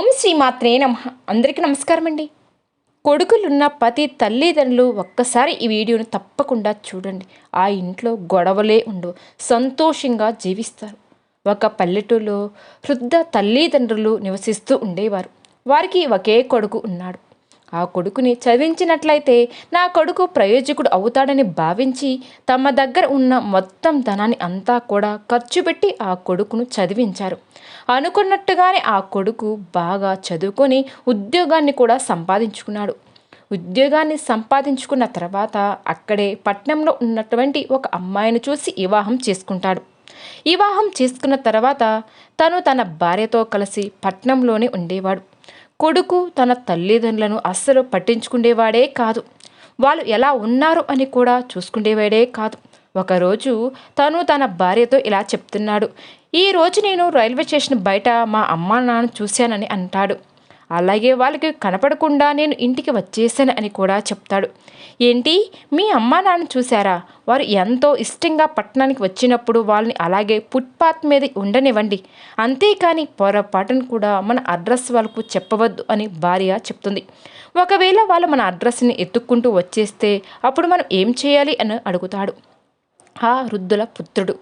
ఓం శ్రీ మాత్రే నమ. అందరికీ నమస్కారం అండి కొడుకులున్న ప్రతి తల్లిదండ్రులు ఒక్కసారి ఈ వీడియోను తప్పకుండా చూడండి. ఆ ఇంట్లో గొడవలే ఉండు సంతోషంగా జీవిస్తారు. ఒక పల్లెటూరులో వృద్ధ తల్లిదండ్రులు నివసిస్తూ ఉండేవారు. వారికి ఒకే కొడుకు ఉన్నాడు. ఆ కొడుకుని చదివించినట్లయితే నా కొడుకు ప్రయోజకుడు అవుతాడని భావించి తమ దగ్గర ఉన్న మొత్తం ధనాన్ని అంతా కూడా ఖర్చు పెట్టి ఆ కొడుకును చదివించారు. అనుకున్నట్టుగానే ఆ కొడుకు బాగా చదువుకొని ఉద్యోగాన్ని కూడా సంపాదించుకున్నాడు. ఉద్యోగాన్ని సంపాదించుకున్న తర్వాత అక్కడే పట్నంలో ఉన్నటువంటి ఒక అమ్మాయిని చూసి వివాహం చేసుకుంటాడు. వివాహం చేసుకున్న తర్వాత తను తన భార్యతో కలిసి పట్నంలోనే ఉండేవాడు. కొడుకు తన తల్లిదండ్రులను అస్సలు పట్టించుకునేవాడే కాదు. వాళ్ళు ఎలా ఉన్నారు అని కూడా చూసుకునేవాడే కాదు. ఒకరోజు తను తన భార్యతో ఇలా చెప్తున్నాడు. ఈ రోజు నేను రైల్వే స్టేషన్ బయట మా అమ్మ నాన్న చూశానని అంటాడు. అలాగే వాళ్ళకి కనపడకుండా నేను ఇంటికి వచ్చేసాను అని కూడా చెప్తాడు. ఏంటి? మీ అమ్మా నాన్న చూసారా వారు ఎంతో ఇష్టంగా పట్టణానికి వచ్చినప్పుడు వాళ్ళని అలాగే ఫుట్పాత్ మీద ఉండనివ్వండి. అంతేకాని పొరపాటును కూడా మన అడ్రస్ వాళ్ళకు చెప్పవద్దు అని భార్య చెప్తుంది. ఒకవేళ వాళ్ళు మన అడ్రస్ని ఎత్తుక్కుంటూ వచ్చేస్తే అప్పుడు మనం ఏం చేయాలి అని అడుగుతాడు. ఆ వృద్ధుల పుత్రుడు.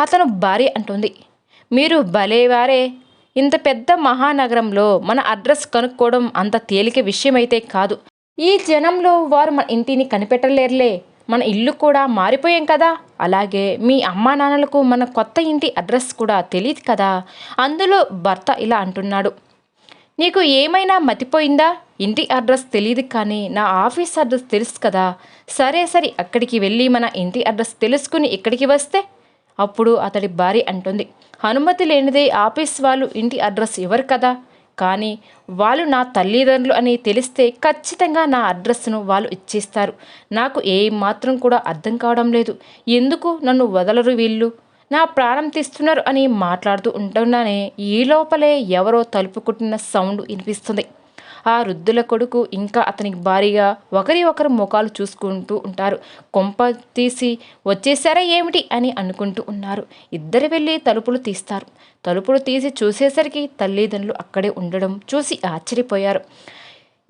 అతను భార్య అంటుంది. మీరు భలేవారే ఇంత పెద్ద మహానగరంలో మన అడ్రస్ కనుక్కోవడం అంత తేలిక విషయమైతే కాదు. ఈ జనంలో వారు మన ఇంటిని కనిపెట్టలేరులే. మన ఇల్లు కూడా మారిపోయాం కదా. అలాగే మీ అమ్మా నాన్నలకు మన కొత్త ఇంటి అడ్రస్ కూడా తెలియదు కదా. అందులో భర్త ఇలా అంటున్నాడు. నీకు ఏమైనా మతిపోయిందా? ఇంటి అడ్రస్ తెలియదు కానీ నా ఆఫీస్ అడ్రస్ తెలుసు కదా. సరే సరే అక్కడికి వెళ్ళి మన ఇంటి అడ్రస్ తెలుసుకుని ఇక్కడికి వస్తే? అప్పుడు అతడి భార్య అంటుంది. అనుమతి లేనిదే ఆఫీస్ వాళ్ళు ఇంటి అడ్రస్ ఇవ్వరు కదా? కానీ వాళ్ళు నా తల్లిదండ్రులు అని తెలిస్తే ఖచ్చితంగా నా అడ్రస్ను వాళ్ళు ఇచ్చేస్తారు. నాకు ఏ మాత్రం కూడా అర్థం కావడం లేదు. ఎందుకు నన్ను వదలరు వీళ్ళు? నా ప్రాణం తీస్తున్నారు అని మాట్లాడుతూ ఉంటున్నానే ఈ లోపలే ఎవరో తలుపుకుంటున్న సౌండ్ వినిపిస్తుంది. ఆ వృద్ధుల కొడుకు ఇంకా అతనికి భారీగా ఒకరి ఒకరు ముఖాలు చూసుకుంటూ ఉంటారు. కొంప తీసి వచ్చేసారా ఏమిటి? అని అనుకుంటూ ఉన్నారు. ఇద్దరు వెళ్ళి తలుపులు తీస్తారు. తలుపులు తీసి చూసేసరికి తల్లిదండ్రులు అక్కడే ఉండడం చూసి ఆశ్చర్యపోయారు.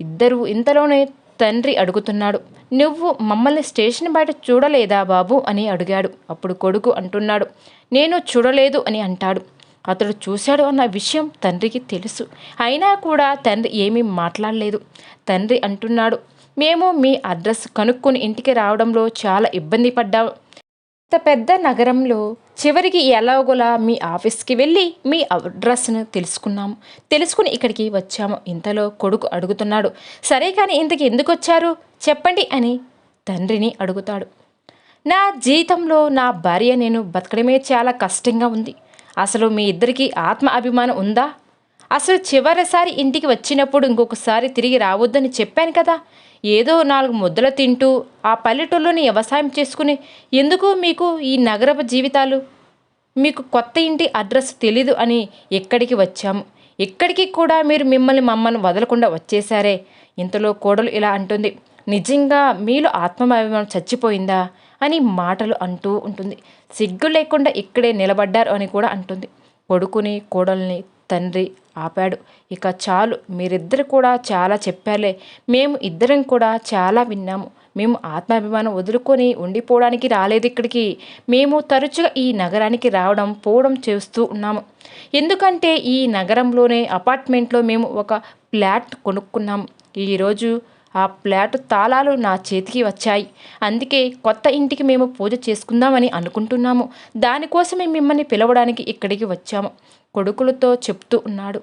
ఇద్దరు ఇంతలోనే తండ్రి అడుగుతున్నాడు నువ్వు మమ్మల్ని స్టేషన్ బయట చూడలేదా బాబు? అని అడిగాడు. అప్పుడు కొడుకు అంటున్నాడు నేను చూడలేదు అని అంటాడు. అతడు చూశాడు అన్న విషయం తండ్రికి తెలుసు. అయినా కూడా తండ్రి ఏమీ మాట్లాడలేదు. తండ్రి అంటున్నాడు మేము మీ అడ్రస్ కనుక్కొని ఇంటికి రావడంలో చాలా ఇబ్బంది పడ్డాము ఇంత పెద్ద నగరంలో చివరికి ఎలాగోలా మీ ఆఫీస్కి వెళ్ళి మీ అడ్రస్ను తెలుసుకున్నాము తెలుసుకుని ఇక్కడికి వచ్చాము. ఇంతలో కొడుకు అడుగుతున్నాడు సరే కానీ ఇంతకి ఎందుకు వచ్చారు? చెప్పండి అని తండ్రిని అడుగుతాడు. నా జీవితంలో నా భార్య నేను బతకడమే చాలా కష్టంగా ఉంది. అసలు మీ ఇద్దరికి ఆత్మ అభిమానం ఉందా? అసలు చివరిసారి ఇంటికి వచ్చినప్పుడు ఇంకొకసారి తిరిగి రావద్దని చెప్పాను కదా. ఏదో నాలుగు ముద్దలు తింటూ ఆ పల్లెటూళ్ళని వ్యవసాయం చేసుకుని ఎందుకు మీకు ఈ నగరపు జీవితాలు? మీకు కొత్త ఇంటి అడ్రస్ తెలీదు అని ఎక్కడికి వచ్చాము. ఎక్కడికి కూడా మీరు మిమ్మల్ని మమ్మల్ని వదలకుండా వచ్చేసారే ఇంతలో కోడలు ఇలా అంటుంది నిజంగా మీలో ఆత్మాభిమానం చచ్చిపోయిందా? అని మాటలు అంటూ ఉంటుంది. సిగ్గు లేకుండా ఇక్కడే నిలబడ్డారు అని కూడా అంటుంది. కొడుకుని కోడల్ని తండ్రి ఆపాడు. ఇక చాలు మీరిద్దరు కూడా చాలా చెప్పారులే. మేము ఇద్దరం కూడా చాలా విన్నాము. మేము ఆత్మాభిమానం వదులుకొని ఉండిపోవడానికి రాలేదు ఇక్కడికి. మేము తరచుగా ఈ నగరానికి రావడం పోవడం చేస్తూ ఉన్నాము. ఎందుకంటే ఈ నగరంలోనే అపార్ట్మెంట్లో మేము ఒక ఫ్లాట్ కొనుక్కున్నాము. ఈరోజు ఆ ప్లాటు తాళాలు నా చేతికి వచ్చాయి. అందుకే కొత్త ఇంటికి మేము పూజ చేసుకుందామని అనుకుంటున్నాము. దానికోసమే మిమ్మల్ని పిలవడానికి ఇక్కడికి వచ్చాము. కొడుకులతో చెప్తూ ఉన్నాడు.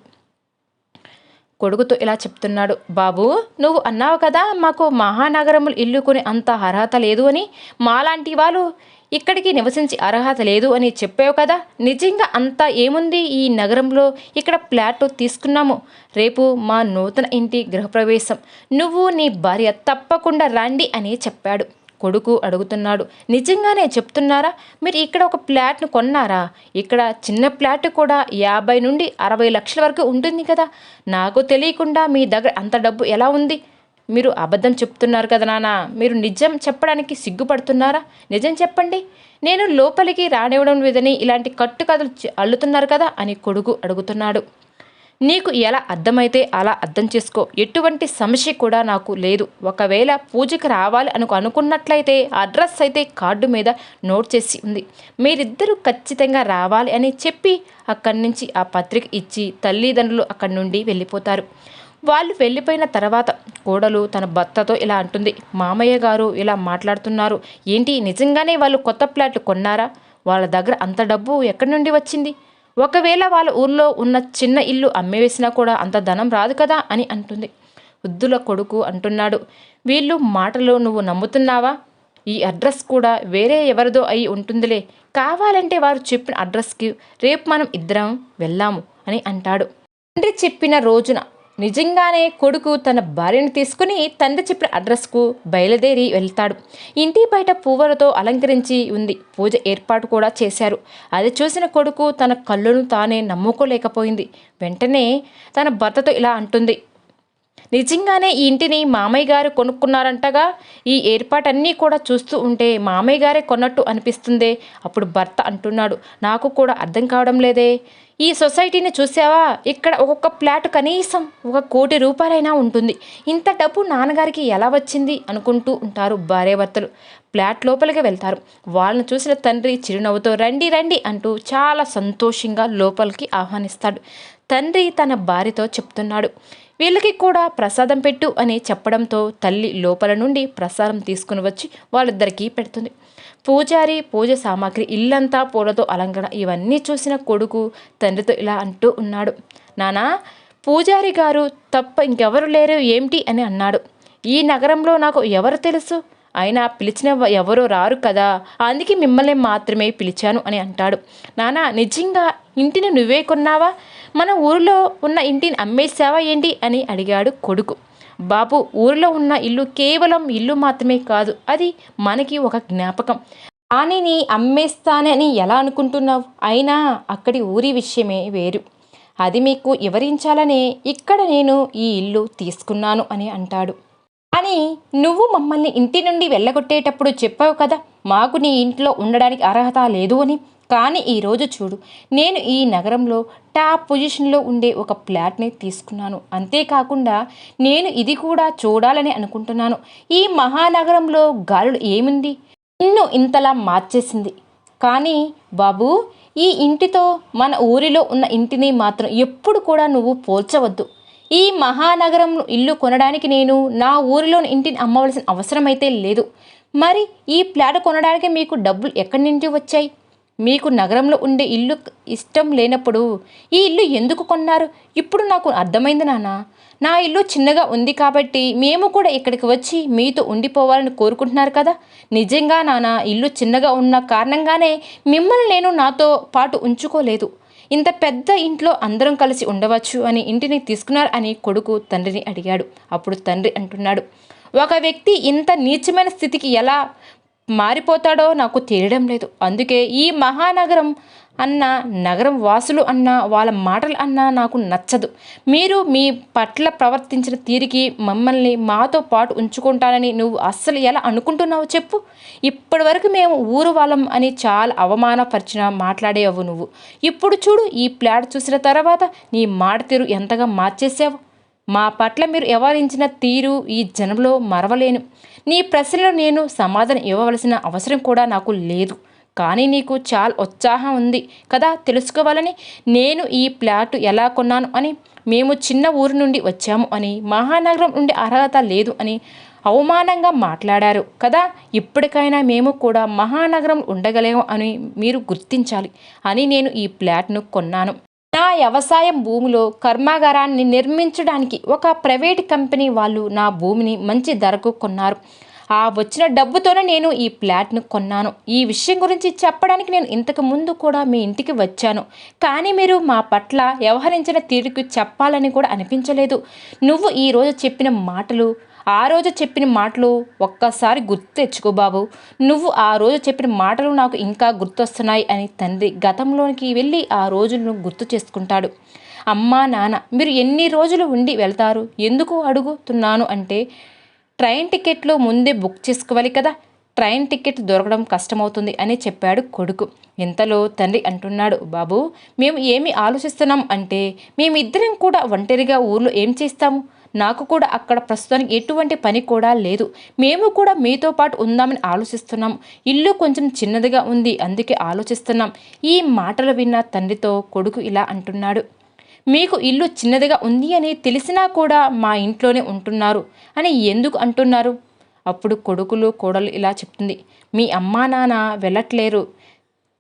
కొడుకుతో ఇలా చెప్తున్నాడు. బాబు నువ్వు అన్నావు కదా మాకు మహానగరములు ఇల్లు కొని అంత అర్హత లేదు అని. మాలాంటి వాళ్ళు ఇక్కడికి నివసించి అర్హత లేదు అని చెప్పావు కదా. నిజంగా అంతా ఏముంది? ఈ నగరంలో ఇక్కడ ఫ్లాట్ తీసుకున్నాము. రేపు మా నూతన ఇంటి గృహప్రవేశం. నువ్వు నీ భార్య తప్పకుండా రండి అని చెప్పాడు. కొడుకు అడుగుతున్నాడు. నిజంగానే చెప్తున్నారా? మీరు ఇక్కడ ఒక ఫ్లాట్ను కొన్నారా? ఇక్కడ చిన్న ఫ్లాట్ కూడా యాభై నుండి అరవై లక్షల వరకు ఉంటుంది కదా. నాకు తెలియకుండా మీ దగ్గర అంత డబ్బు ఎలా ఉంది? మీరు అబద్ధం చెప్తున్నారు కదా నాన్న మీరు నిజం చెప్పడానికి సిగ్గుపడుతున్నారా? నిజం చెప్పండి. నేను లోపలికి రానివ్వడం లేదని ఇలాంటి కట్టుకథలు అల్లుతున్నారు కదా అని కొడుకు అడుగుతున్నాడు. నీకు ఎలా అర్థమైతే అలా అర్థం చేసుకో. ఎటువంటి సమస్య కూడా నాకు లేదు. ఒకవేళ పూజకి రావాలి అనుకు అనుకున్నట్లయితే అడ్రస్ అయితే కార్డు మీద నోట్ చేసి ఉంది. మీరిద్దరూ ఖచ్చితంగా రావాలి అని చెప్పి అక్కడి నుంచి ఆ పత్రిక ఇచ్చి తల్లిదండ్రులు అక్కడి నుండి వెళ్ళిపోతారు. వాళ్ళు వెళ్ళిపోయిన తర్వాత కోడలు తన భర్తతో ఇలా అంటుంది మామయ్య గారు ఇలా మాట్లాడుతున్నారు. ఏంటి నిజంగానే వాళ్ళు కొత్త ఫ్లాట్లు కొన్నారా? వాళ్ళ దగ్గర అంత డబ్బు ఎక్కడి నుండి వచ్చింది? ఒకవేళ వాళ్ళ ఊర్లో ఉన్న చిన్న ఇల్లు అమ్మేసినా కూడా అంత ధనం రాదు కదా? అని అంటుంది. వృద్ధుల కొడుకు అంటున్నాడు వీళ్ళు మాటలు నువ్వు నమ్ముతున్నావా? ఈ అడ్రస్ కూడా వేరే ఎవరిదో అయి ఉంటుందిలే. కావాలంటే వారు చెప్పిన అడ్రస్కి రేపు మనం ఇద్దరం వెళ్ళాము అని అంటాడు. తండ్రి చెప్పిన రోజున నిజంగానే కొడుకు తన భార్యను తీసుకుని తండ్రి చెప్పిన అడ్రస్కు బయలుదేరి వెళ్తాడు. ఇంటి బయట పువ్వులతో అలంకరించి ఉంది. పూజ ఏర్పాటు కూడా చేశారు. అది చూసిన కొడుకు తన కళ్ళను తానే నమ్ముకోలేకపోయింది. వెంటనే తన భర్తతో ఇలా అంటుంది. నిజంగానే ఈ ఇంటిని మామయ్య గారు కొనుక్కున్నారంటగా? ఈ ఏర్పాటన్నీ కూడా చూస్తూ ఉంటే మామయ్య గారే కొన్నట్టు అనిపిస్తుందే అప్పుడు భర్త అంటున్నాడు. నాకు కూడా అర్థం కావడం లేదే. ఈ సొసైటీని చూసావా ఇక్కడ ఒక్కొక్క ప్లాట్ కనీసం ఒక కోటి రూపాయలైనా ఉంటుంది. ఇంత డబ్బు నాన్నగారికి ఎలా వచ్చింది? అనుకుంటూ ఉంటారు భార్యాభర్తలు. ఫ్లాట్ లోపలికి వెళ్తారు. వాళ్ళని చూసిన తండ్రి చిరునవ్వుతో రండి రండి అంటూ చాలా సంతోషంగా లోపలికి ఆహ్వానిస్తాడు. తండ్రి తన భార్యతో చెప్తున్నాడు. వీళ్ళకి కూడా ప్రసాదం పెట్టు అని చెప్పడంతో తల్లి లోపల నుండి ప్రసాదం తీసుకుని వచ్చి వాళ్ళిద్దరికీ పెడుతుంది. పూజారి పూజ సామాగ్రి ఇల్లంతా పూలతో అలంకరణ ఇవన్నీ చూసిన కొడుకు తండ్రితో ఇలా అంటూ ఉన్నాడు. నానా పూజారి గారు తప్ప ఇంకెవరు లేరు ఏమిటి? అని అన్నాడు. ఈ నగరంలో నాకు ఎవరు తెలుసు? అయినా పిలిచిన ఎవరో రారు కదా. అందుకే మిమ్మల్ని మాత్రమే పిలిచాను అని అంటాడు. నానా నిజంగా ఇంటిని నువ్వే కొన్నావా? మన ఊరిలో ఉన్న ఇంటిని అమ్మేశావా ఏంటి అని అడిగాడు కొడుకు. బాబు ఊరిలో ఉన్న ఇల్లు కేవలం ఇల్లు మాత్రమే కాదు అది మనకి ఒక జ్ఞాపకం. ఆనిని అమ్మేస్తానని ఎలా అనుకుంటున్నావు? అయినా అక్కడి ఊరి విషయమే వేరు. అది మీకు వివరించాలనే ఇక్కడ నేను ఈ ఇల్లు తీసుకున్నాను అని అంటాడు. అని నువ్వు మమ్మల్ని ఇంటి నుండి వెళ్ళగొట్టేటప్పుడు చెప్పావు కదా మాకు నీ ఇంట్లో ఉండడానికి అర్హత లేదు అని. కానీ ఈరోజు చూడు నేను ఈ నగరంలో టాప్ పొజిషన్లో ఉండే ఒక ప్లాట్ని తీసుకున్నాను. అంతేకాకుండా నేను ఇది కూడా చూడాలని అనుకుంటున్నాను. ఈ మహానగరంలో గాలులు ఏముంది? నిన్ను ఇంతలా మార్చేసింది. కానీ బాబు ఈ ఇంటితో మన ఊరిలో ఉన్న ఇంటిని మాత్రం ఎప్పుడు కూడా నువ్వు పోల్చవద్దు. ఈ మహానగరం ఇల్లు కొనడానికి నేను నా ఊరిలోని ఇంటిని అమ్మవలసిన అవసరం అయితే లేదు. మరి ఈ ప్లాట్ కొనడానికి మీకు డబ్బులు ఎక్కడి నుండి వచ్చాయి? మీకు నగరంలో ఉండే ఇల్లు ఇష్టం లేనప్పుడు ఈ ఇల్లు ఎందుకు కొన్నారు? ఇప్పుడు నాకు అర్థమైంది నాన్న. నా ఇల్లు చిన్నగా ఉంది కాబట్టి మేము కూడా ఇక్కడికి వచ్చి మీతో ఉండిపోవాలని కోరుకుంటున్నారు కదా? నిజంగా నాన్న ఇల్లు చిన్నగా ఉన్న కారణంగానే మిమ్మల్ని నేను నాతో పాటు ఉంచుకోలేదు. ఇంత పెద్ద ఇంట్లో అందరం కలిసి ఉండవచ్చు అని ఇంటిని తీసుకున్నారు అని కొడుకు తండ్రిని అడిగాడు. అప్పుడు తండ్రి అంటున్నాడు ఒక వ్యక్తి ఇంత నీచమైన స్థితికి ఎలా మారిపోతాడో నాకు తెలియడం లేదు. అందుకే ఈ మహానగరం అన్న నగరం వాసులు అన్న వాళ్ళ మాటలు అన్న నాకు నచ్చదు. మీరు మీ పట్ల ప్రవర్తించిన తీరికి మమ్మల్ని మాతో పాటు ఉంచుకుంటానని నువ్వు అస్సలు ఎలా అనుకుంటున్నావు చెప్పు. ఇప్పటి వరకు మేము ఊరు వాళ్ళం అని చాలా అవమానపరిచిన మాట్లాడేవు నువ్వు. ఇప్పుడు చూడు ఈ ప్లాట్ చూసిన తర్వాత నీ మాట తీరు ఎంతగా మార్చేసావు మా పట్ల మీరు వ్యవహరించిన తీరు ఈ జనంలో మరవలేను. నీ ప్రశ్నలు నేను సమాధానం ఇవ్వవలసిన అవసరం కూడా నాకు లేదు. కానీ నీకు చాలా ఉత్సాహం ఉంది కదా తెలుసుకోవాలని నేను ఈ ప్లాట్ ఎలా కొన్నాను అని మేము చిన్న ఊరు నుండి వచ్చాము అని మహానగరం నుండి అర్హత లేదు అని అవమానంగా మాట్లాడారు కదా. ఇప్పటికైనా మేము కూడా మహానగరం ఉండగలేము అని మీరు గుర్తించాలి అని నేను ఈ ప్లాట్ను కొన్నాను. నా వ్యవసాయం భూమిలో కర్మాగారాన్ని నిర్మించడానికి ఒక ప్రైవేట్ కంపెనీ వాళ్ళు నా భూమిని మంచి ధరకు కొన్నారు. ఆ వచ్చిన డబ్బుతోనే నేను ఈ ఫ్లాట్ను కొన్నాను. ఈ విషయం గురించి చెప్పడానికి నేను ఇంతకు ముందు కూడా మీ ఇంటికి వచ్చాను. కానీ మీరు మా పట్ల వ్యవహరించిన తీరుకు చెప్పాలని కూడా అనిపించలేదు. నువ్వు ఈరోజు చెప్పిన మాటలు ఆ రోజు చెప్పిన మాటలు ఒక్కసారి గుర్తు తెచ్చుకో బాబు. నువ్వు ఆ రోజు చెప్పిన మాటలు నాకు ఇంకా గుర్తొస్తున్నాయి అని తండ్రి గతంలోనికి వెళ్ళి ఆ రోజులను గుర్తు చేసుకుంటాడు. అమ్మా నాన్న మీరు ఎన్ని రోజులు ఉండి వెళ్తారు? ఎందుకు అడుగుతున్నాను అంటే ట్రైన్ టికెట్లు ముందే బుక్ చేసుకోవాలి కదా. ట్రైన్ టికెట్ దొరకడం కష్టమవుతుంది అని చెప్పాడు కొడుకు. ఇంతలో తండ్రి అంటున్నాడు బాబు మేము ఏమి ఆలోచిస్తున్నాం అంటే మేమిద్దరం కూడా ఒంటరిగా ఊర్లో ఏం చేస్తాము? నాకు కూడా అక్కడ ప్రస్తుతానికి ఎటువంటి పని కూడా లేదు. మేము కూడా మీతో పాటు ఉందామని ఆలోచిస్తున్నాం. ఇల్లు కొంచెం చిన్నదిగా ఉంది అందుకే ఆలోచిస్తున్నాం. ఈ మాటలు విన్న తండ్రితో కొడుకు ఇలా అంటున్నాడు. మీకు ఇల్లు చిన్నదిగా ఉంది అని తెలిసినా కూడా మా ఇంట్లోనే ఉంటున్నారు అని ఎందుకు అంటున్నారు? అప్పుడు కొడుకులు కోడలు ఇలా చెప్తుంది. మీ అమ్మా నాన్న వెళ్ళట్లేరు.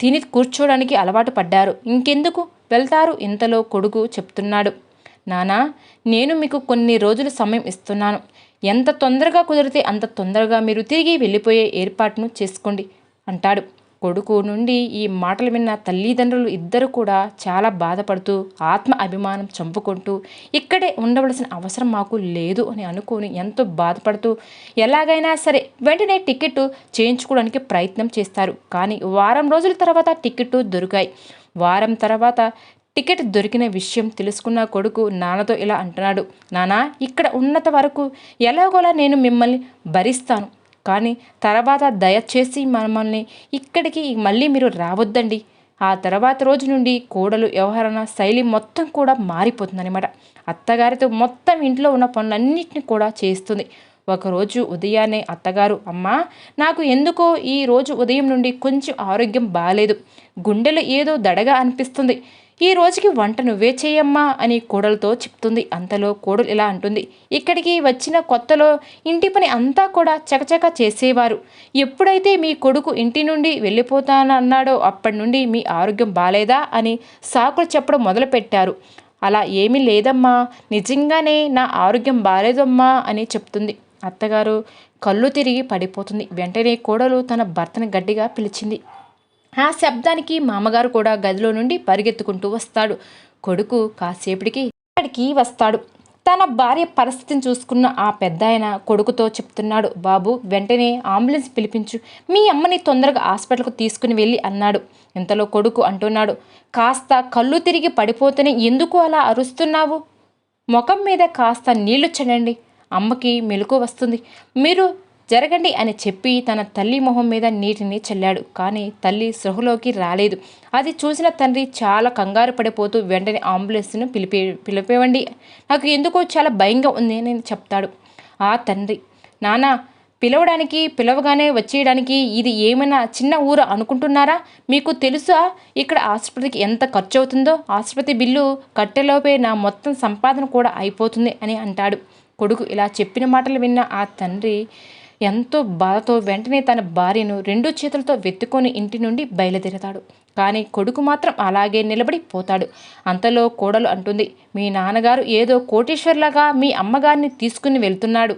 తిని కూర్చోడానికి అలవాటు పడ్డారు. ఇంకెందుకు? వెళ్తారు ఇంతలో కొడుకు చెప్తున్నాడు. నానా నేను మీకు కొన్ని రోజులు సమయం ఇస్తున్నాను. ఎంత తొందరగా కుదిరితే అంత తొందరగా మీరు తిరిగి వెళ్ళిపోయే ఏర్పాటును చేసుకోండి అంటాడు. కొడుకు నుండి ఈ మాటలు విన్న తల్లిదండ్రులు ఇద్దరు కూడా చాలా బాధపడుతూ ఆత్మ అభిమానం చంపుకుంటూ ఇక్కడే ఉండవలసిన అవసరం మాకు లేదు అని అనుకుని ఎంతో బాధపడుతూ ఎలాగైనా సరే వెంటనే టికెట్ చేయించుకోవడానికి ప్రయత్నం చేస్తారు. కానీ వారం రోజుల తర్వాత టికెట్ దొరికాయి. వారం తర్వాత టికెట్ దొరికిన విషయం తెలుసుకున్న కొడుకు నాన్నతో ఇలా అంటున్నాడు నానా ఇక్కడ ఉన్నత వరకు ఎలాగోలా నేను మిమ్మల్ని భరిస్తాను. కానీ తర్వాత దయచేసి మమ్మల్ని ఇక్కడికి మళ్ళీ మీరు రావద్దండి. ఆ తర్వాత రోజు నుండి కోడలు వ్యవహరణ శైలి మొత్తం కూడా మారిపోతుందన్నమాట. అత్తగారితో మొత్తం ఇంట్లో ఉన్న పనులన్నింటినీ కూడా చేస్తుంది. ఒకరోజు ఉదయాన్నే అత్తగారు అమ్మా నాకు ఎందుకో ఈ రోజు ఉదయం నుండి కొంచెం ఆరోగ్యం బాగాలేదు గుండెలు ఏదో దడగా అనిపిస్తుంది. ఈ రోజుకి వంట నువ్వే చేయమ్మా అని కోడలతో చెప్తుంది. అంతలో కోడలు ఇలా అంటుంది. ఇక్కడికి వచ్చిన కొత్తలో ఇంటి పని అంతా కూడా చకచక చేసేవారు. ఎప్పుడైతే మీ కొడుకు ఇంటి నుండి వెళ్ళిపోతానన్నాడో అప్పటి నుండి మీ ఆరోగ్యం బాలేదా అని సాకులు చెప్పడం మొదలుపెట్టారు. అలా ఏమీ లేదమ్మా. నిజంగానే నా ఆరోగ్యం బాలేదమ్మా అని చెప్తుంది. అత్తగారు కళ్ళు తిరిగి పడిపోతుంది. వెంటనే కోడలు తన భర్తను గట్టిగా పిలిచింది. ఆ శబ్దానికి మామగారు కూడా గదిలో నుండి పరిగెత్తుకుంటూ వస్తాడు. కొడుకు కాసేపటికి అక్కడికి వస్తాడు. తన భార్య పరిస్థితిని చూసుకున్న ఆ పెద్ద ఆయన కొడుకుతో చెప్తున్నాడు. బాబు వెంటనే అంబులెన్స్ పిలిపించు. మీ అమ్మని తొందరగా హాస్పిటల్కు తీసుకుని వెళ్ళి అన్నాడు. ఇంతలో కొడుకు అంటున్నాడు. కాస్త కళ్ళు తిరిగి పడిపోతేనే ఎందుకు అలా అరుస్తున్నావు? ముఖం మీద కాస్త నీళ్ళు చడండి అమ్మకి మెలకు వస్తుంది. మీరు జరగండి అని చెప్పి తన తల్లి మొహం మీద నీటిని చల్లాడు. కానీ తల్లి సృహలోకి రాలేదు. అది చూసిన తండ్రి చాలా కంగారు పడిపోతూ వెంటనే అంబులెన్స్ను పిలిపి పిలిపివ్వండి నాకు ఎందుకో చాలా భయంగా ఉంది అని చెప్తాడు. ఆ తండ్రి నానా పిలవడానికి పిలవగానే వచ్చేయడానికి ఇది ఏమైనా చిన్న ఊరు అనుకుంటున్నారా? మీకు తెలుసా ఇక్కడ ఆసుపత్రికి ఎంత ఖర్చు అవుతుందో ఆసుపత్రి బిల్లు కట్టెలోపే నా మొత్తం సంపాదన కూడా అయిపోతుంది అని అంటాడు. కొడుకు ఇలా చెప్పిన మాటలు విన్న ఆ తండ్రి ఎంతో బాధతో వెంటనే తన భార్యను రెండు చేతులతో వెతుకొని ఇంటి నుండి బయలుదేరతాడు. కానీ కొడుకు మాత్రం అలాగే నిలబడి పోతాడు. అంతలో కోడలు అంటుంది మీ నాన్నగారు ఏదో కోటేశ్వర్లాగా మీ అమ్మగారిని తీసుకుని వెళ్తున్నాడు.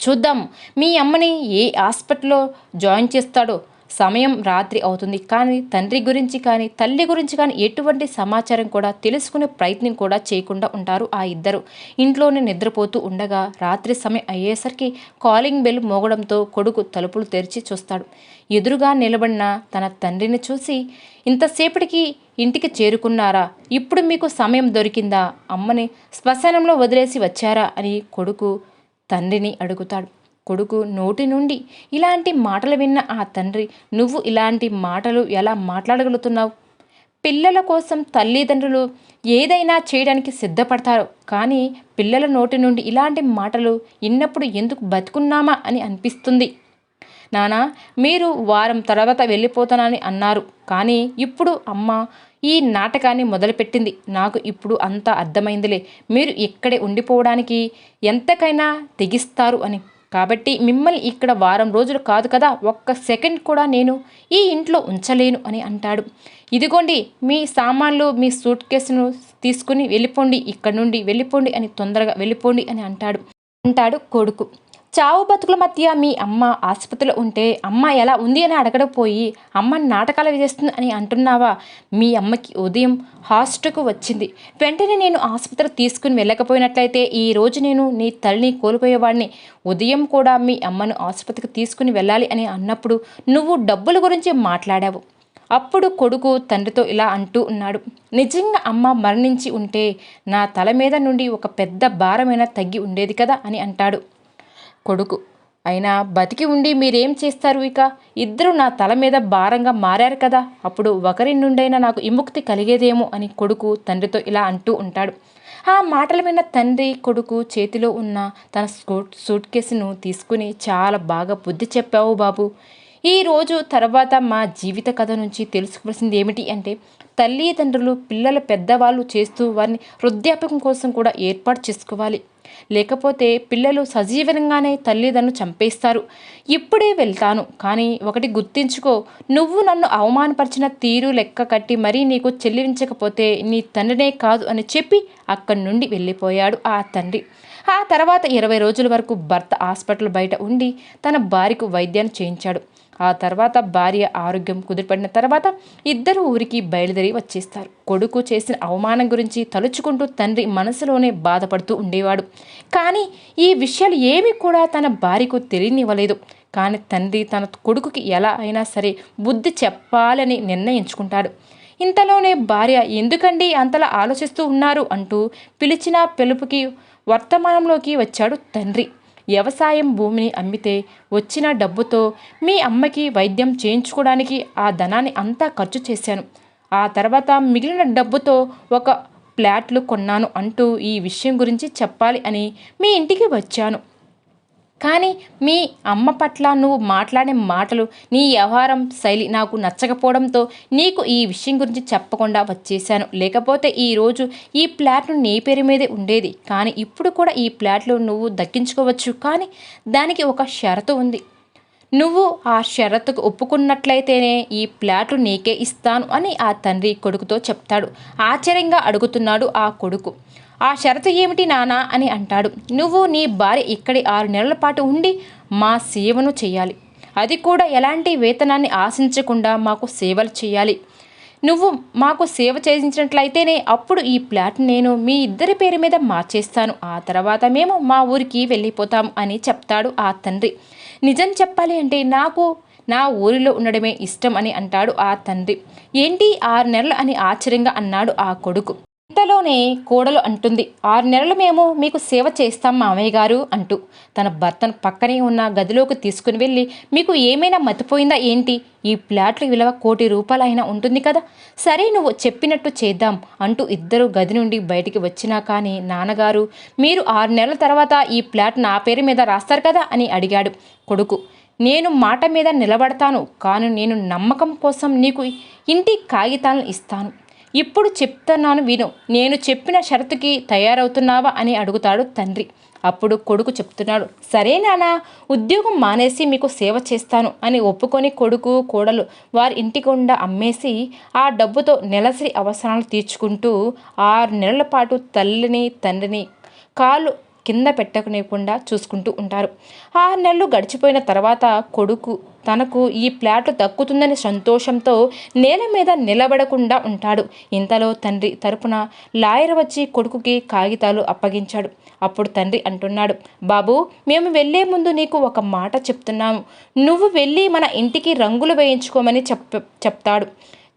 చూద్దాం మీ అమ్మని ఏ హాస్పిటల్లో జాయిన్ చేస్తాడో సమయం రాత్రి అవుతుంది. కానీ తండ్రి గురించి కానీ తల్లి గురించి కానీ ఎటువంటి సమాచారం కూడా తెలుసుకునే ప్రయత్నం కూడా చేయకుండా ఉంటారు ఆ ఇద్దరు. ఇంట్లోనే నిద్రపోతూ ఉండగా రాత్రి సమయం అయ్యేసరికి కాలింగ్ బెల్ మోగడంతో కొడుకు తలుపులు తెరిచి చూస్తాడు. ఎదురుగా నిలబడిన తన తండ్రిని చూసి ఇంతసేపటికి ఇంటికి చేరుకున్నారా? ఇప్పుడు మీకు సమయం దొరికిందా? అమ్మని శ్మశానంలో వదిలేసి వచ్చారా? అని కొడుకు తండ్రిని అడుగుతాడు. కొడుకు నోటి నుండి ఇలాంటి మాటలు విన్న ఆ తండ్రి నువ్వు ఇలాంటి మాటలు ఎలా మాట్లాడగలుగుతున్నావు? పిల్లల కోసం తల్లిదండ్రులు ఏదైనా చేయడానికి సిద్ధపడతారు కానీ పిల్లల నోటి నుండి ఇలాంటి మాటలు ఇన్నప్పుడు ఎందుకు బతుకున్నామా? అని అనిపిస్తుంది. నానా మీరు వారం తర్వాత వెళ్ళిపోతానని అన్నారు కానీ ఇప్పుడు అమ్మ ఈ నాటకాన్ని మొదలుపెట్టింది. నాకు ఇప్పుడు అంతా అర్థమైందిలే. మీరు ఇక్కడే ఉండిపోవడానికి ఎంతకైనా తెగిస్తారు అని కాబట్టి మిమ్మల్ని ఇక్కడ వారం రోజులు కాదు కదా ఒక్క సెకండ్ కూడా నేను ఈ ఇంట్లో ఉంచలేను అని అంటాడు. ఇదిగోండి మీ సామాన్లు మీ సూట్ కేసును తీసుకుని వెళ్ళిపోండి ఇక్కడ నుండి వెళ్ళిపోండి అని తొందరగా వెళ్ళిపోండి అని అంటాడు. అంటాడు కొడుకు. చావు బతుకుల మధ్య మీ అమ్మ ఆసుపత్రిలో ఉంటే అమ్మ ఎలా ఉంది అని అడగడపోయి అమ్మ నాటకాలు వేస్తుంది అని అంటున్నావా? మీ అమ్మకి ఉదయం హాస్టల్కు వచ్చింది. వెంటనే నేను ఆసుపత్రి తీసుకుని వెళ్ళకపోయినట్లయితే ఈ రోజు నేను నీ తల్లిని కోల్పోయేవాడిని. ఉదయం కూడా మీ అమ్మను ఆసుపత్రికి తీసుకుని వెళ్ళాలి అని అన్నప్పుడు నువ్వు డబ్బుల గురించి మాట్లాడావు. అప్పుడు కొడుకు తండ్రితో ఇలా అంటూ ఉన్నాడు. నిజంగా అమ్మ మరణించి ఉంటే నా తల మీద నుండి ఒక పెద్ద భారమైన తగ్గి ఉండేది కదా అని అంటాడు. కొడుకు. అయినా బతికి ఉండి మీరేం చేస్తారు ఇక? ఇద్దరు నా తల మీద భారంగా మారారు కదా. అప్పుడు ఒకరి నుండైనా నాకు విముక్తి కలిగేదేమో అని కొడుకు తండ్రితో ఇలా అంటూ ఉంటాడు. ఆ మాటల విన్న తండ్రి కొడుకు చేతిలో ఉన్న తన సూట్ సూట్ కేసును తీసుకుని చాలా బాగా బుద్ధి చెప్పావు బాబు. ఈ రోజు తర్వాత మా జీవిత కథ నుంచి తెలుసుకోవాల్సింది ఏమిటి అంటే తల్లిదండ్రులు పిల్లల పెద్దవాళ్ళు చేస్తూ వారిని వృద్ధాప్యం కోసం కూడా ఏర్పాటు చేసుకోవాలి. లేకపోతే పిల్లలు సజీవనంగానే తల్లిదండ్రులు చంపేస్తారు. ఇప్పుడే వెళ్తాను కానీ ఒకటి గుర్తించుకో నువ్వు నన్ను అవమానపరిచిన తీరు లెక్క కట్టి మరీ నీకు చెల్లించకపోతే నీ తండ్రినే కాదు అని చెప్పి అక్కడి నుండి వెళ్ళిపోయాడు ఆ తండ్రి. ఆ తర్వాత ఇరవై రోజుల వరకు భర్త హాస్పిటల్ బయట ఉండి తన భార్యకు వైద్యాన్ని చేయించాడు. ఆ తర్వాత భార్య ఆరోగ్యం కుదిరిపడిన తర్వాత ఇద్దరు ఊరికి బయలుదేరి వచ్చేస్తారు. కొడుకు చేసిన అవమానం గురించి తలుచుకుంటూ తండ్రి మనసులోనే బాధపడుతూ ఉండేవాడు. కానీ ఈ విషయాలు ఏమీ కూడా తన భార్యకు తెలియనివ్వలేదు. కానీ తండ్రి తన కొడుకుకి ఎలా అయినా సరే బుద్ధి చెప్పాలని నిర్ణయించుకుంటాడు. ఇంతలోనే భార్య ఎందుకండి అంతలా ఆలోచిస్తూ ఉన్నారు? అంటూ పిలిచిన పిలుపుకి వర్తమానంలోకి వచ్చాడు తండ్రి. వ్యవసాయం భూమిని అమ్మితే వచ్చిన డబ్బుతో మీ అమ్మకి వైద్యం చేయించుకోవడానికి ఆ ధనాన్ని అంతా ఖర్చు చేశాను. ఆ తర్వాత మిగిలిన డబ్బుతో ఒక ఫ్లాట్లు కొన్నాను అంటూ ఈ విషయం గురించి చెప్పాలి అని మీ ఇంటికి వచ్చాను. కానీ మీ అమ్మ పట్ల నువ్వు మాట్లాడే మాటలు నీ వ్యవహారం శైలి నాకు నచ్చకపోవడంతో నీకు ఈ విషయం గురించి చెప్పకుండా వచ్చేసాను లేకపోతే ఈరోజు ఈ ప్లాట్ను నీ పేరు మీదే ఉండేది. కానీ ఇప్పుడు కూడా ఈ ప్లాట్లు నువ్వు దక్కించుకోవచ్చు. కానీ దానికి ఒక షరతు ఉంది. నువ్వు ఆ షరతుకు ఒప్పుకున్నట్లయితేనే ఈ ప్లాట్లు నీకే ఇస్తాను అని ఆ తండ్రి కొడుకుతో చెప్తాడు. ఆశ్చర్యంగా అడుగుతున్నాడు ఆ కొడుకు. ఆ షరతు ఏమిటి నానా అని అంటాడు. నువ్వు నీ భార్య ఇక్కడి ఆరు నెలల పాటు ఉండి మా సేవను చేయాలి. అది కూడా ఎలాంటి వేతనాన్ని ఆశించకుండా మాకు సేవలు చేయాలి. నువ్వు మాకు సేవ చేయించినట్లయితేనే అప్పుడు ఈ ప్లాట్ నేను మీ ఇద్దరి పేరు మీద మార్చేస్తాను. ఆ తర్వాత మేము మా ఊరికి వెళ్ళిపోతాం అని చెప్తాడు ఆ తండ్రి. నిజం చెప్పాలి అంటే నాకు నా ఊరిలో ఉండడమే ఇష్టం అని అంటాడు ఆ తండ్రి. ఏంటి ఆరు నెలలు అని ఆశ్చర్యంగా అన్నాడు ఆ కొడుకు. ఇంతలోనే కోడలు అంటుంది. ఆరు నెలలు మేము మీకు సేవ చేస్తాం మామయ్య గారు అంటూ. తన భర్తను పక్కనే ఉన్న గదిలోకి తీసుకుని వెళ్ళి మీకు ఏమైనా మతిపోయిందా ఏంటి? ఈ ప్లాట్ల విలువ కోటి రూపాయలైనా ఉంటుంది కదా? సరే నువ్వు చెప్పినట్టు చేద్దాం అంటూ ఇద్దరు గది నుండి బయటికి వచ్చినా కానీ నాన్నగారు మీరు ఆరు నెలల తర్వాత ఈ ప్లాట్ నా పేరు మీద రాస్తారు కదా అని అడిగాడు కొడుకు. నేను మాట మీద నిలబడతాను కానీ నేను నమ్మకం కోసం నీకు ఇంటి కాగితాలను ఇస్తాను. ఇప్పుడు చెప్తున్నాను విను. నేను చెప్పిన షరతుకి తయారవుతున్నావా అని అడుగుతాడు తండ్రి. అప్పుడు కొడుకు చెప్తున్నాడు సరే నానా ఉద్యోగం మానేసి మీకు సేవ చేస్తాను అని ఒప్పుకొని కొడుకు కోడలు వారి ఇంటి గుండా అమ్మేసి ఆ డబ్బుతో నెలసరి అవసరాలు తీర్చుకుంటూ ఆరు నెలల పాటు తల్లిని తండ్రిని కాళ్ళు కింద పెట్టకనివ్వకుండా చూసుకుంటూ ఉంటారు. ఆరు నెలలు గడిచిపోయిన తర్వాత కొడుకు తనకు ఈ ప్లాట్లు దక్కుతుందని సంతోషంతో నేల మీద నిలబడకుండా ఉంటాడు. ఇంతలో తండ్రి తరపున లాయర్ వచ్చి కొడుకుకి కాగితాలు అప్పగించాడు. అప్పుడు తండ్రి అంటున్నాడు బాబు మేము వెళ్ళే ముందు నీకు ఒక మాట చెప్తున్నాము. నువ్వు వెళ్ళి మన ఇంటికి రంగులు వేయించుకోమని చెప్ చెప్తాడు.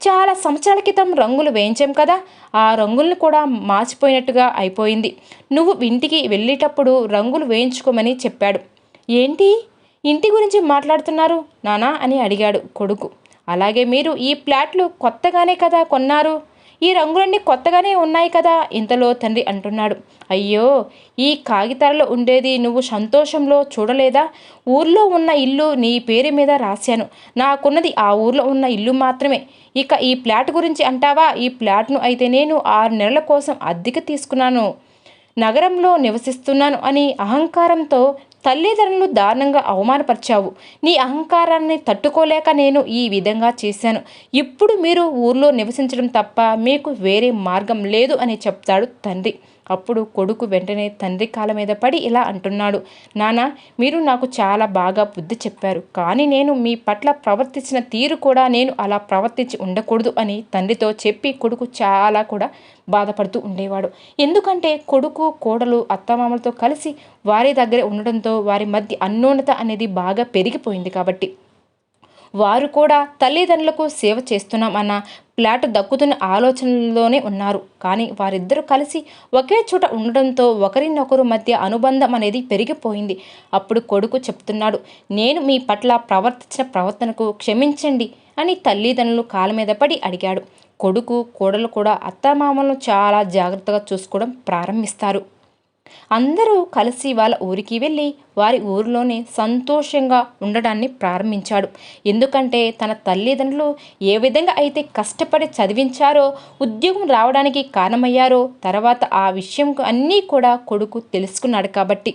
చాలా సంవత్సరాల క్రితం రంగులు వేయించాం కదా ఆ రంగుల్ని కూడా మార్చిపోయినట్టుగా అయిపోయింది. నువ్వు ఇంటికి వెళ్ళేటప్పుడు రంగులు వేయించుకోమని చెప్పాడు. ఏంటి? ఇంటి గురించి మాట్లాడుతున్నారు? నానా అని అడిగాడు కొడుకు. అలాగే మీరు ఈ ప్లాట్లు కొత్తగానే కదా కొన్నారు. ఈ రంగులన్నీ కొత్తగానే ఉన్నాయి కదా ఇంతలో తండ్రి అంటున్నాడు. అయ్యో ఈ కాగితాలలో ఉండేది నువ్వు సంతోషంలో చూడలేదా? ఊర్లో ఉన్న ఇల్లు నీ పేరు మీద రాశాను. నాకున్నది ఆ ఊర్లో ఉన్న ఇల్లు మాత్రమే. ఇక ఈ ప్లాట్ గురించి అంటావా? ఈ ప్లాట్ను అయితే నేను ఆరు నెలల కోసం అద్దెకి తీసుకున్నాను. నగరంలో నివసిస్తున్నాను అని అహంకారంతో తల్లిదండ్రులు దారుణంగా అవమానపరిచావు. నీ అహంకారాన్ని తట్టుకోలేక నేను ఈ విధంగా చేశాను. ఇప్పుడు మీరు ఊర్లో నివసించడం తప్ప మీకు వేరే మార్గం లేదు అని చెప్తాడు తండ్రి. అప్పుడు కొడుకు వెంటనే తండ్రి కాళ్ళ మీద పడి ఇలా అంటున్నాడు నానా మీరు నాకు చాలా బాగా బుద్ధి చెప్పారు కానీ నేను మీ పట్ల ప్రవర్తించిన తీరు కూడా నేను అలా ప్రవర్తించి ఉండకూడదు అని తండ్రితో చెప్పి కొడుకు చాలా కూడా బాధపడుతూ ఉండేవాడు. ఎందుకంటే కొడుకు కోడలు అత్తమామలతో కలిసి వారి దగ్గర ఉండడంతో వారి మధ్య అన్నోన్నత అనేది బాగా పెరిగిపోయింది కాబట్టి. వారు కూడా తల్లిదండ్రులకు సేవ చేస్తున్నాం అన్న ఫ్లాట్ దక్కుతున్న ఆలోచనలోనే ఉన్నారు. కానీ వారిద్దరూ కలిసి ఒకే చోట ఉండడంతో ఒకరినొకరు మధ్య అనుబంధం అనేది పెరిగిపోయింది. అప్పుడు కొడుకు చెప్తున్నాడు నేను మీ పట్ల ప్రవర్తించిన ప్రవర్తనకు క్షమించండి అని తల్లిదండ్రులు కాళ్ళ మీద పడి అడిగాడు. కొడుకు కోడలు కూడా అత్తమామలను చాలా జాగ్రత్తగా చూసుకోవడం ప్రారంభిస్తారు. అందరూ కలిసి వాళ్ళ ఊరికి వెళ్ళి వారి ఊరిలోనే సంతోషంగా ఉండడాన్ని ప్రారంభించాడు. ఎందుకంటే తన తల్లిదండ్రులు ఏ విధంగా అయితే కష్టపడి చదివించారో ఉద్యోగం రావడానికి కారణమయ్యారో తర్వాత ఆ విషయం అన్నీ కూడా కొడుకు తెలుసుకున్నాడు కాబట్టి.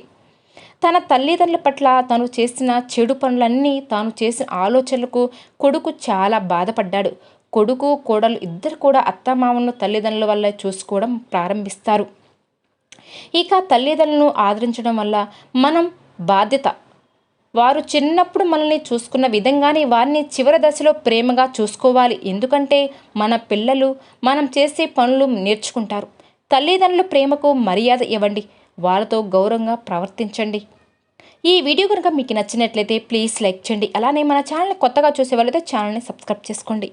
తన తల్లిదండ్రుల పట్ల తను చేసిన చెడు పనులన్నీ తాను చేసిన ఆలోచనలకు కొడుకు చాలా బాధపడ్డాడు. కొడుకు కోడలు ఇద్దరు కూడా అత్తమామను తల్లిదండ్రుల వల్ల చూసుకోవడం ప్రారంభిస్తారు. ఇక తల్లిదండ్రులను ఆదరించడం వల్ల మనం బాధ్యత. వారు చిన్నప్పుడు మనల్ని చూసుకున్న విధంగానే వారిని చివరి దశలో ప్రేమగా చూసుకోవాలి. ఎందుకంటే మన పిల్లలు మనం చేసే పనులు నేర్చుకుంటారు. తల్లిదండ్రుల ప్రేమకు మర్యాద ఇవ్వండి. వాళ్ళతో గౌరవంగా ప్రవర్తించండి. ఈ వీడియో కనుక మీకు నచ్చినట్లయితే ప్లీజ్ లైక్ చేయండి. అలానే మన ఛానల్ని కొత్తగా చూసే వాళ్ళైతే ఛానల్ని సబ్స్క్రైబ్ చేసుకోండి.